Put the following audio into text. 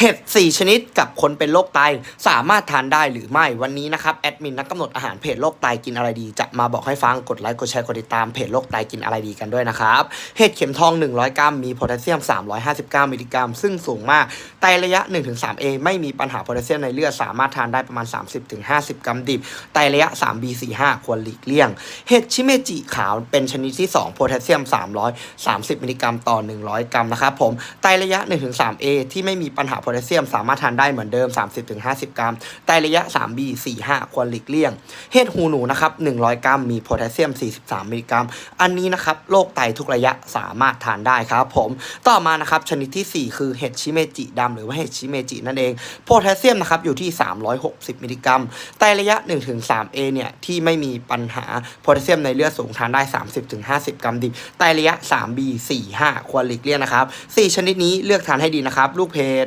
เห็ด 4 ชนิดกับคนเป็นโรคไตสามารถทานได้หรือไม่วันนี้นะครับแอดมินนักกำหนดอาหารเพจโรคไตกินอะไรดี จะมาบอกให้ฟังกดไลค์กดแชร์กดติดตามเพจโรคไตกินอะไรดีกันด้วยนะครับเห็ดเข็มทอง 100 กรัมมีโพแทสเซียม 359 มิลลิกรัม ซึ่งสูงมากไตระยะ 1-3A ไม่มีปัญหาโพแทสเซียมในเลือดสามารถทานได้ประมาณ 30-50 กรัมดิบไตระยะ 3B45 ควรหลีกเลี่ยง เห็ดชิเมจิขาวเป็นชนิดที่ 2 โพแทสเซียม 330 มิลลิกรัมต่อ 100 กรัมนะครับผมไตระยะ 1-3A ที่ไม่มีปัญหาพแทสเซียมสามารถทานได้เหมือนเดิม 30-50 กรัมไตระยะ 3B 45 ควรหลีกเลี่ยง เห็ดหูหนูนะครับ 100 กรัม มีโพแทสเซียม 43 มิลลิกรัม อันนี้นะครับโรคไตทุกระยะสามารถทานได้ครับผม ต่อมานะครับชนิดทีสี่4 คือเห็ดชิเมจิดำหรือว่าเห็ดชิเมจินั่นเอง โพแทสเซียมนะครับอยู่ที่ 360 มิลลิกรัมไตระยะ 1-3A เนี่ยที่ไม่มีปัญหาโพแทสเซียมในเลือดสูงทานได้ 30-50 กรัมดิบไตระยะ 3B 45 ควรหลีกเลี่ยงนะครับ 4 ชนิดนี้เลือกทานให้ดีนะครับ ลูกเพจ